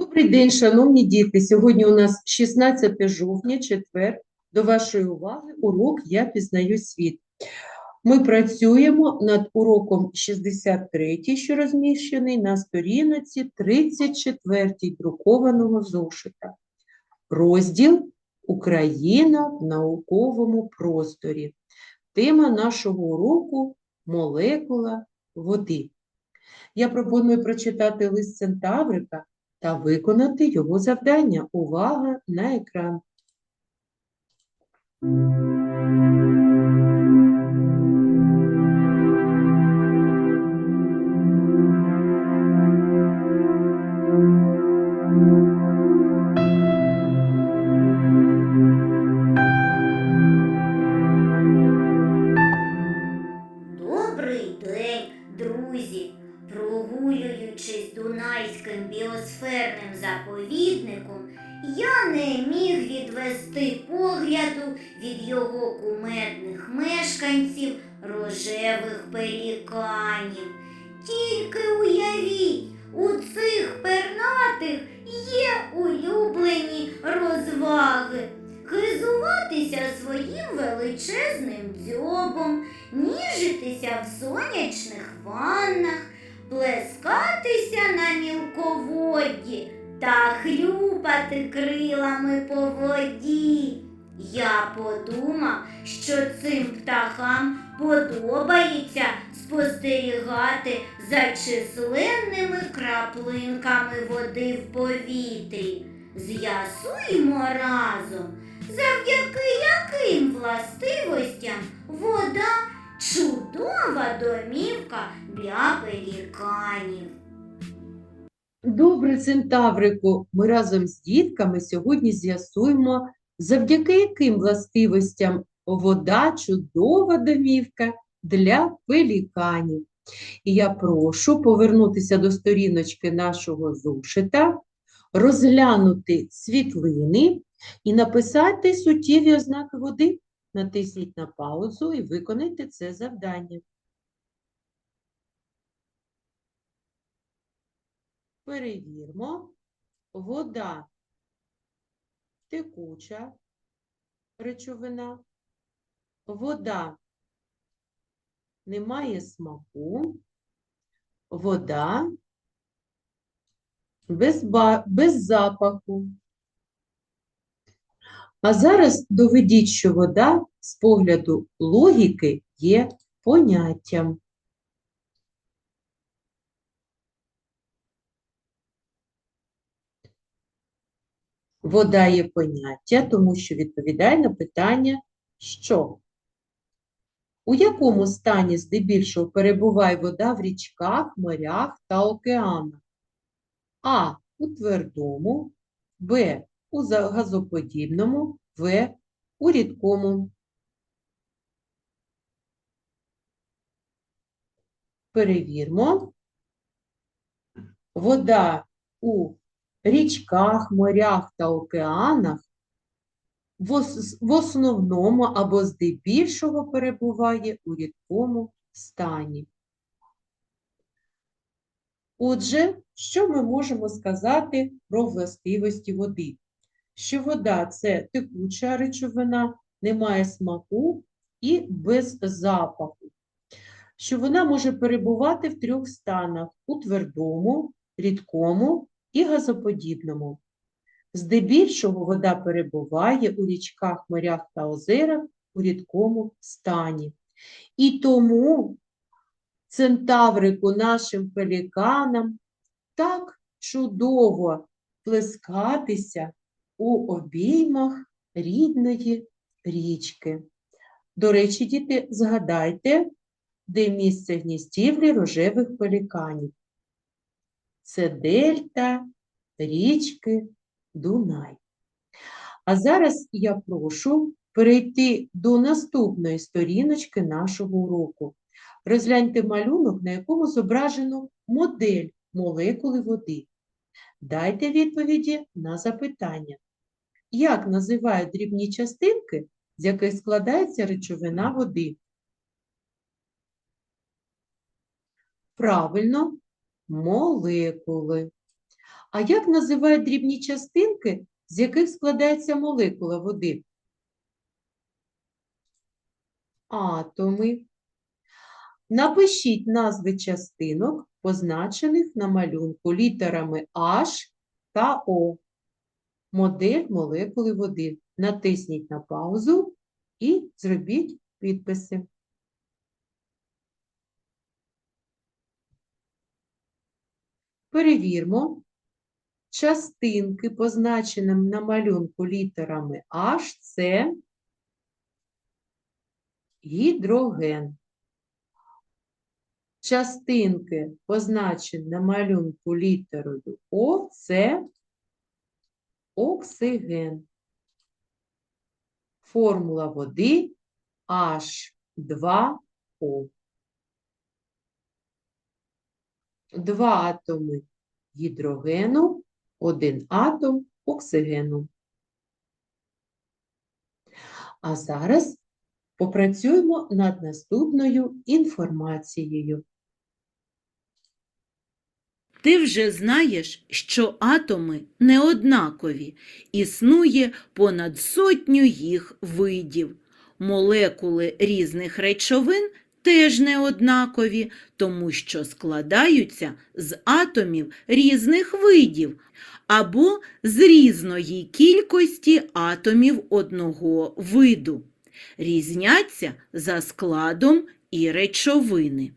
Добрий день, шановні діти. Сьогодні у нас 16 жовтня, четвер. До вашої уваги урок Я пізнаю світ. Ми працюємо над уроком 63, що розміщений на сторінці 34 друкованого зошита. Розділ Україна в науковому просторі. Тема нашого уроку молекула води. Я пропоную прочитати лист Центаврика та виконати його завдання. Увага на екран. Я не міг відвести погляду від його кумедних мешканців рожевих пеліканів. Тільки уявіть, у цих пернатих є улюблені розваги. Хизуватися своїм величезним дзьобом, ніжитися в сонячних ваннах, плескатися на мілководді та хлюпати крилами по воді. Я подумав, що цим птахам подобається спостерігати за численними краплинками води в повітрі. З'ясуємо разом, завдяки яким властивостям вода чудова домівка для пеліканів. Добре, Центаврику, ми разом з дітками сьогодні з'ясуємо, завдяки яким властивостям вода чудова домівка для пеліканів. І я прошу повернутися до сторіночки нашого зошита, розглянути світлини і написати суттєві ознаки води. Натисніть на паузу і виконайте це завдання. Перевірмо. Вода текуча речовина. Вода не має смаку. Вода без, без запаху. А зараз доведіть, що вода з погляду логіки є поняттям. Вода є поняття, тому що відповідає на питання, що? У якому стані здебільшого перебуває вода в річках, морях та океанах? А. У твердому, Б. У газоподібному, В. У рідкому. Перевірмо. Вода у річках, морях та океанах в, основному або здебільшого перебуває у рідкому стані. Отже, що ми можемо сказати про властивості води? Що вода це текуча речовина, не має смаку і без запаху. Що вона може перебувати в трьох станах: у твердому, рідкому і газоподібному. Здебільшого вода перебуває у річках, морях та озерах у рідкому стані. І тому центаврику нашим пеліканам так чудово плескатися у обіймах рідної річки. До речі, діти, згадайте, де місце гніздівлі рожевих пеліканів. Це дельта річки Дунай. А зараз я прошу перейти до наступної сторіночки нашого уроку. Розгляньте малюнок, на якому зображено модель молекули води. Дайте відповіді на запитання. Як називають дрібні частинки, з яких складається речовина води? Правильно, молекули. А як називають дрібні частинки, з яких складається молекула води? Атоми. Напишіть назви частинок, позначених на малюнку літерами H та O. Модель молекули води. Натисніть на паузу і зробіть підписи. Перевірмо. Частинки, позначеним на малюнку літерами H, це гідроген. Частинки, позначені на малюнку літерою О, це оксиген. Формула води H2O. Два атоми гідрогену, один атом оксигену. А зараз попрацюємо над наступною інформацією. Ти вже знаєш, що атоми не однакові, існує понад сотню їх видів. Молекули різних речовин теж не однакові, тому що складаються з атомів різних видів або з різної кількості атомів одного виду. Різняться за складом і речовини.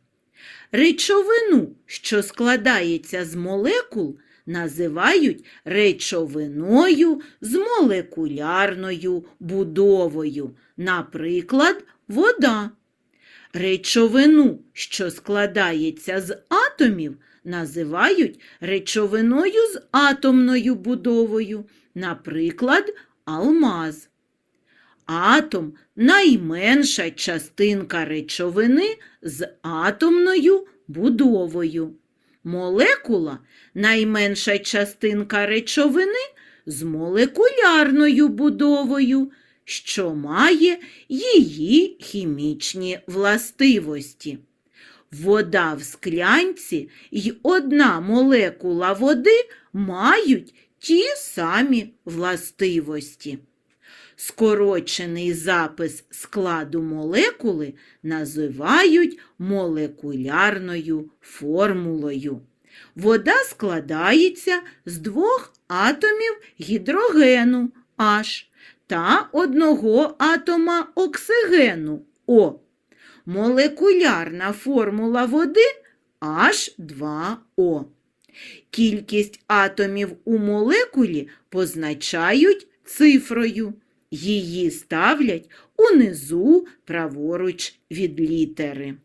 Речовину, що складається з молекул, називають речовиною з молекулярною будовою, наприклад, вода. Речовину, що складається з атомів, називають речовиною з атомною будовою, наприклад, алмаз. Атом найменша частинка речовини з атомною будовою. Молекула найменша частинка речовини з молекулярною будовою, що має її хімічні властивості. Вода в склянці й одна молекула води мають ті самі властивості. Скорочений запис складу молекули називають молекулярною формулою. Вода складається з двох атомів гідрогену H та одного атома оксигену О. Молекулярна формула води H2O. Кількість атомів у молекулі позначають цифрою. Її ставлять унизу праворуч від літери.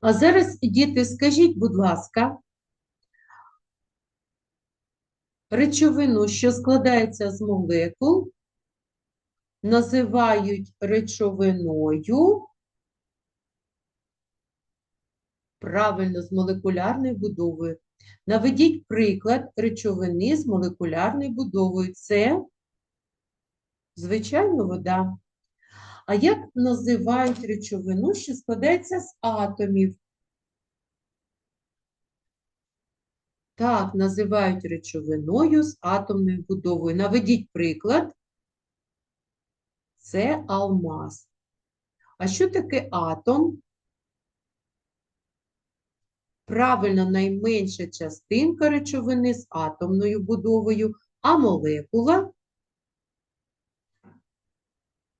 А зараз, діти, скажіть, будь ласка, речовину, що складається з молекул, називають речовиною, правильно, з молекулярною будовою. Наведіть приклад речовини з молекулярною будовою. Це, звичайно, вода. А як називають речовину, що складається з атомів? Так, називають речовиною з атомною будовою. Наведіть приклад. Це алмаз. А що таке атом? Правильно, найменша частинка речовини з атомною будовою, а молекула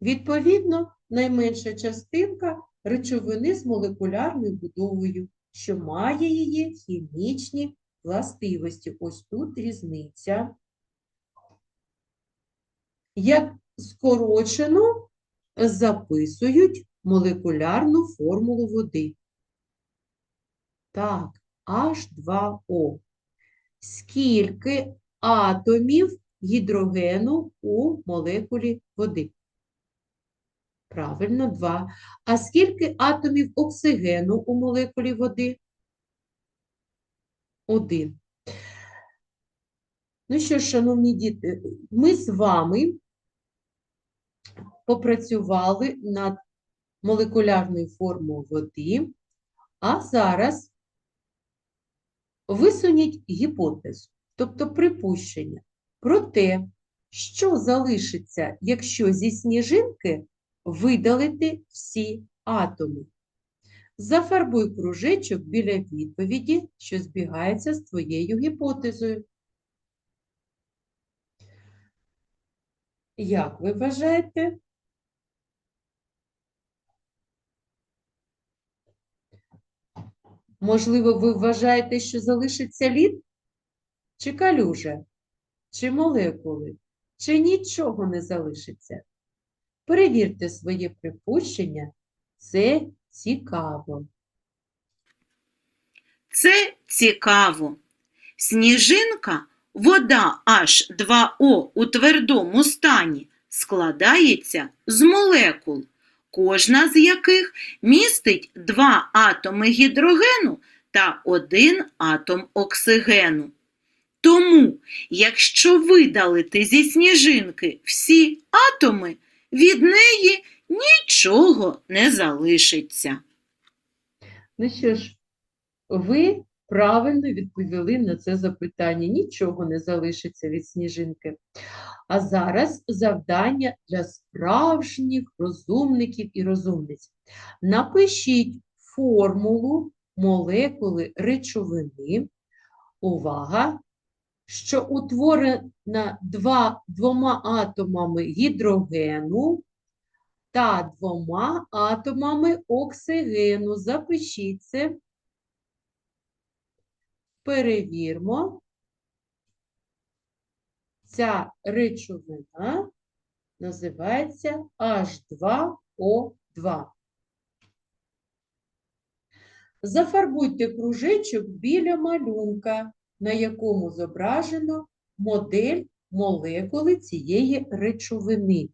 Відповідно, найменша частинка речовини з молекулярною будовою, що має її хімічні властивості. Ось тут різниця. Як скорочено записують молекулярну формулу води. Так, H2O. Скільки атомів гідрогену у молекулі води? Правильно, два. А скільки атомів оксигену у молекулі води? Один. Ну що ж, шановні діти, ми з вами попрацювали над молекулярною формою води, а зараз Висуніть гіпотезу, тобто припущення, про те, що залишиться, якщо зі сніжинки видалити всі атоми. Зафарбуй кружечок біля відповіді, що збігається з твоєю гіпотезою. Як ви вважаєте? Можливо, ви вважаєте, що залишиться лід? Чи калюжа? Чи молекули? Чи нічого не залишиться? Перевірте своє припущення. Це цікаво. Це цікаво. Сніжинка, вода H2O у твердому стані, складається з молекул, кожна з яких містить два атоми гідрогену та один атом оксигену. Тому, якщо видалити зі сніжинки всі атоми, від неї нічого не залишиться. Ну що ж, ви правильно відповіли на це запитання. Нічого не залишиться від сніжинки. А зараз завдання для справжніх розумників і розумниць. Напишіть формулу молекули речовини. Увага! Що утворена два, двома атомами гідрогену та двома атомами оксигену. Запишіть це. Перевірмо. Ця речовина називається H2O2. Зафарбуйте кружечок біля малюнка, на якому зображено модель молекули цієї речовини.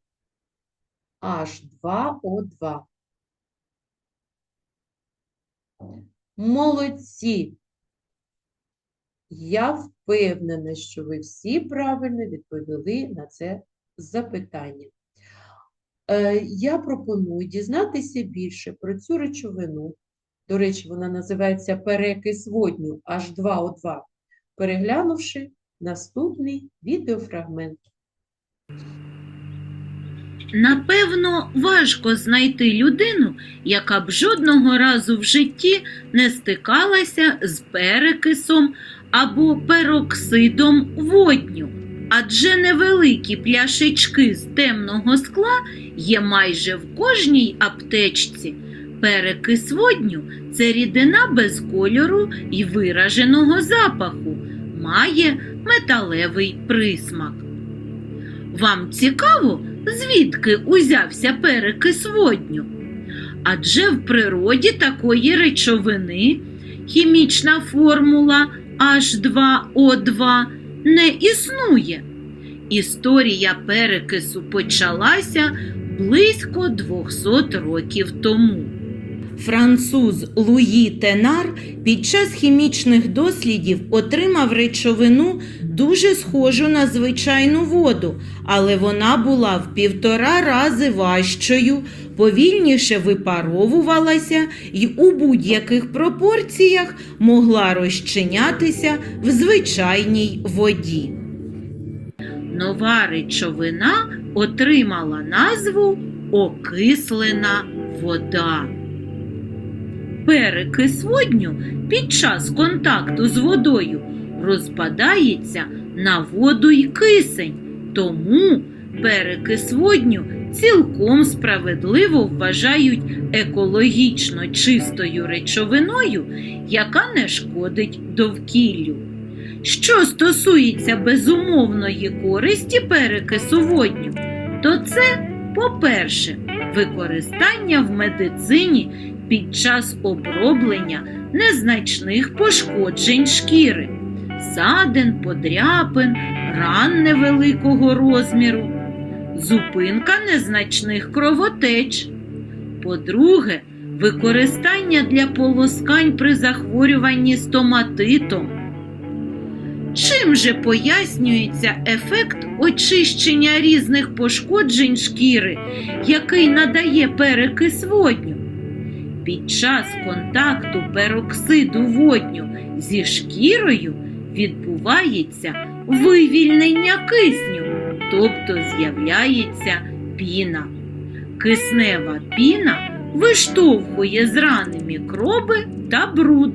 H2O2. Молодці! Я впевнена, що ви всі правильно відповіли на це запитання. Е, Я пропоную дізнатися більше про цю речовину. До речі, вона називається перекис водню H2O2, переглянувши наступний відеофрагмент. Напевно, важко знайти людину, яка б жодного разу в житті не стикалася з перекисом або пероксидом водню. Адже невеликі пляшечки з темного скла є майже в кожній аптечці. Перекис водню це рідина без кольору і вираженого запаху, має металевий присмак. Вам цікаво, звідки узявся перекис водню? Адже в природі такої речовини хімічна формула H2O2 не існує. Історія перекису почалася близько 200 років тому. Француз Луї Тенар під час хімічних дослідів отримав речовину дуже схожу на звичайну воду, але вона була в півтора рази важчою, повільніше випаровувалася і у будь-яких пропорціях могла розчинятися в звичайній воді. Нова речовина отримала назву окислена вода. Перекис водню під час контакту з водою розпадається на воду й кисень, тому перекис водню цілком справедливо вважають екологічно чистою речовиною, яка не шкодить довкіллю. Що стосується безумовної користі перекису водню, то це, по-перше, використання в медицині під час оброблення незначних пошкоджень шкіри, садин, подряпин, ран невеликого розміру, зупинка незначних кровотеч. По-друге, використання для полоскань при захворюванні стоматитом. Чим же пояснюється ефект очищення різних пошкоджень шкіри, який надає перекис водню? Під час контакту пероксиду водню зі шкірою відбувається вивільнення кисню, тобто з'являється піна. Киснева піна виштовхує з рани мікроби та бруд.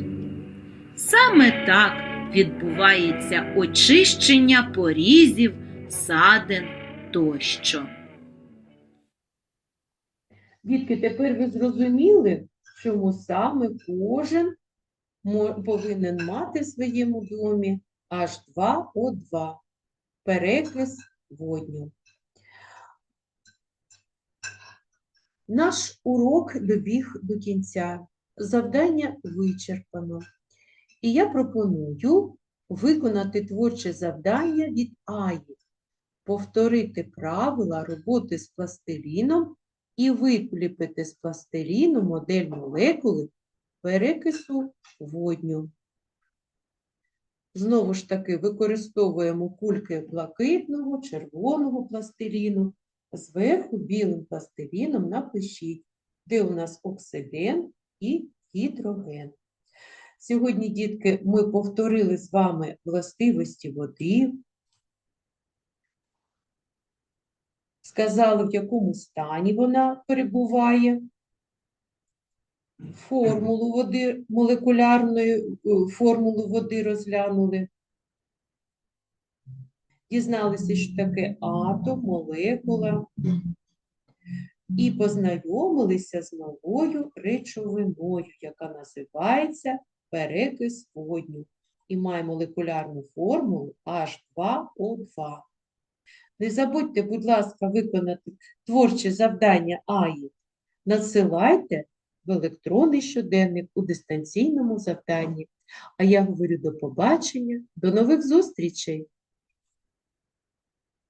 Саме так відбувається очищення порізів, садин тощо. Дітки, тепер ви зрозуміли, чому саме кожен повинен мати в своєму домі H2O2 перекис водню. Наш урок добіг до кінця. Завдання вичерпано. І я пропоную виконати творче завдання від Аї, повторити правила роботи з пластиліном і викліпити з пластиліну модель молекули перекису водню. Знову ж таки, використовуємо кульки блакитного, червоного пластиліну. Зверху білим пластиліном напишіть, де у нас оксиген і гідроген. Сьогодні, дітки, ми повторили з вами властивості води, сказали, в якому стані вона перебуває, формулу води, молекулярної е, формулу води розглянули. Дізналися, що таке атом, молекула, і познайомилися з новою речовиною, яка називається перекис водню і має молекулярну формулу H2O2. Не забудьте, будь ласка, виконати творче завдання АІ. Надсилайте в електронний щоденник у дистанційному завданні. А я говорю до побачення, до нових зустрічей!